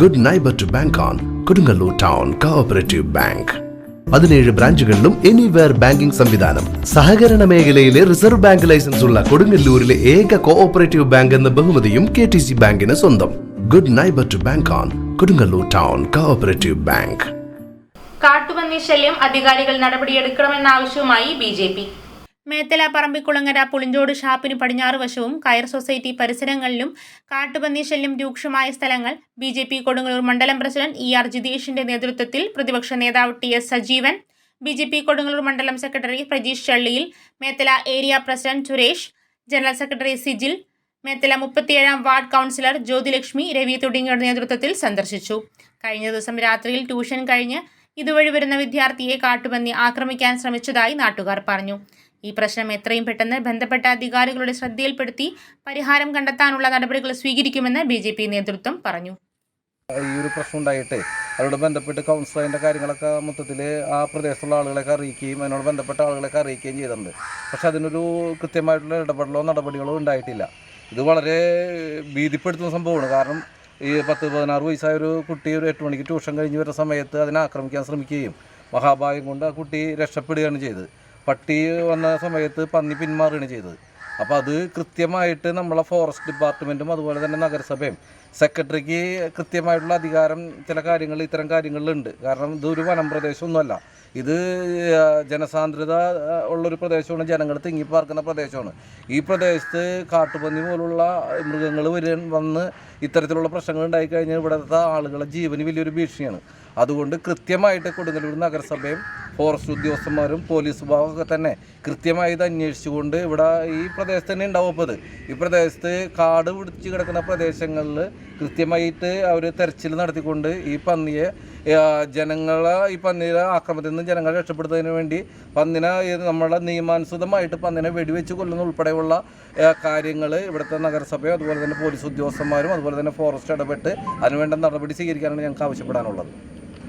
Good neighbour to bank on Kodungallur Town Cooperative Bank പതിനേഴ് ബ്രാഞ്ചുകളിലും anywhere banking സംവിധാനം. സഹകരണ മേഖലയിലെ റിസർവ് ബാങ്ക് ലൈസൻസ് ഉള്ള കൊടുങ്ങല്ലൂരിലെ ഏക കോഓപ്പറേറ്റീവ് ബാങ്ക് എന്ന ബഹുമതിയും കെ ടി സി ബാങ്കിന് സ്വന്തം. Good neighbour to bank on Kodungallur Town Cooperative Bank കാട്ടുപന്നി ശല്യം അധികാരികൾ നടപടിയെടുക്കണമെന്ന ആവശ്യവുമായി B J P. Methala Parambikulangara Pulinchode ഷാപ്പിന് പടിഞ്ഞാറ് വശവും കയർ സൊസൈറ്റി പരിസരങ്ങളിലും കാട്ടുപന്നി ശല്യം രൂക്ഷമായ സ്ഥലങ്ങൾ. ബി ജെ പി കൊടുങ്ങല്ലൂർ മണ്ഡലം പ്രസിഡന്റ് ഇ ആർ ജിതീഷിന്റെ നേതൃത്വത്തിൽ പ്രതിപക്ഷ നേതാവ് T S Sajeevan B J P Kodungallur മണ്ഡലം secretary Prajeesh Challiyil Methala area president Suresh general secretary Sijil Methala മുപ്പത്തിയേഴാം വാർഡ് കൗൺസിലർ ജ്യോതിലക്ഷ്മി രവി തുടങ്ങിയവരുടെ നേതൃത്വത്തിൽ സന്ദർശിച്ചു. കഴിഞ്ഞ ദിവസം രാത്രിയിൽ ട്യൂഷൻ കഴിഞ്ഞ് ഇതുവഴി വരുന്ന വിദ്യാർത്ഥിയെ കാട്ടുപന്നി ആക്രമിക്കാൻ ശ്രമിച്ചതായി നാട്ടുകാർ പറഞ്ഞു. ഈ പ്രശ്നം എത്രയും പെട്ടെന്ന് ബന്ധപ്പെട്ട അധികാരികളുടെ ശ്രദ്ധയിൽപ്പെടുത്തി പരിഹാരം കണ്ടെത്താനുള്ള നടപടികൾ സ്വീകരിക്കുമെന്ന് ബി ജെ പി നേതൃത്വം പറഞ്ഞു. ഈ ഒരു പ്രശ്നം ഉണ്ടായിട്ട് അവരോട് ബന്ധപ്പെട്ട് കൗൺസിലറിന്റെ കാര്യങ്ങളൊക്കെ മൊത്തത്തിൽ ആ പ്രദേശത്തുള്ള ആളുകളെയൊക്കെ അറിയിക്കുകയും അതിനോട് ബന്ധപ്പെട്ട ആളുകളെയൊക്കെ അറിയിക്കുകയും ചെയ്തിട്ടുണ്ട്. പക്ഷെ അതിനൊരു കൃത്യമായിട്ടുള്ള ഇടപെടലോ നടപടികളോ ഉണ്ടായിട്ടില്ല. ഇത് വളരെ ഭീതിപ്പെടുത്തുന്ന സംഭവമാണ്. കാരണം ഈ പത്ത് പതിനാറ് വയസ്സായ ഒരു കുട്ടി ഒരു എട്ട് മണിക്ക് ട്യൂഷൻ കഴിഞ്ഞ് വരുന്ന സമയത്ത് അതിനെ ആക്രമിക്കാൻ ശ്രമിക്കുകയും മഹാഭാഗ്യം കൊണ്ട് ആ കുട്ടി രക്ഷപ്പെടുകയാണ് ചെയ്തത്. പട്ടി വന്ന സമയത്ത് പന്നി പിന്മാറുകയാണ് ചെയ്തത്. അപ്പോൾ അത് കൃത്യമായിട്ട് നമ്മളെ ഫോറസ്റ്റ് ഡിപ്പാർട്ട്മെന്റും അതുപോലെ തന്നെ നഗരസഭയും സെക്രട്ടറിക്ക് കൃത്യമായിട്ടുള്ള അധികാരം ചില കാര്യങ്ങൾ ഇത്തരം കാര്യങ്ങളിലുണ്ട്. കാരണം ഇതൊരു വനം പ്രദേശമൊന്നുമല്ല. ഇത് ജനസാന്ദ്രത ഉള്ളൊരു പ്രദേശമാണ്. ജനങ്ങൾ തിങ്ങിപ്പാർക്കുന്ന പ്രദേശമാണ്. ഈ പ്രദേശത്ത് കാട്ടുപന്നി പോലുള്ള മൃഗങ്ങൾ വരി വന്ന് ഇത്തരത്തിലുള്ള പ്രശ്നങ്ങൾ ഉണ്ടായിക്കഴിഞ്ഞാൽ ഇവിടുത്തെ ആളുകളുടെ ജീവന് വലിയൊരു ഭീഷണിയാണ്. അതുകൊണ്ട് കൃത്യമായിട്ട് കൊടുങ്ങല്ലൂർ നഗരസഭയും ഫോറസ്റ്റ് ഉദ്യോഗസ്ഥന്മാരും പോലീസ് വിഭാഗമൊക്കെ തന്നെ കൃത്യമായി ഇത് അന്വേഷിച്ചുകൊണ്ട് ഇവിടെ ഈ പ്രദേശത്ത് തന്നെ ഉണ്ടാവും അപ്പോൾ ഇത് ഈ പ്രദേശത്ത് കാട് പിടിച്ച് കിടക്കുന്ന പ്രദേശങ്ങളിൽ കൃത്യമായിട്ട് അവർ തെരച്ചിൽ നടത്തിക്കൊണ്ട് ഈ പന്നിയെ ജനങ്ങളെ ഈ പന്നിയുടെ ആക്രമണത്തിൽ നിന്ന് ജനങ്ങളെ രക്ഷപ്പെടുത്തുന്നതിന് വേണ്ടി പന്നിനെ നമ്മളെ നിയമാനുസൃതമായിട്ട് പന്നിനെ വെടിവെച്ച് കൊല്ലുന്ന ഉൾപ്പെടെയുള്ള കാര്യങ്ങൾ ഇവിടുത്തെ നഗരസഭയും അതുപോലെ തന്നെ പോലീസ് ഉദ്യോഗസ്ഥന്മാരും അതുപോലെ തന്നെ ഫോറസ്റ്റ് ഇടപെട്ട് അതിനുവേണ്ട നടപടി സ്വീകരിക്കാനാണ് ഞങ്ങൾക്ക് ആവശ്യപ്പെടാനുള്ളത്.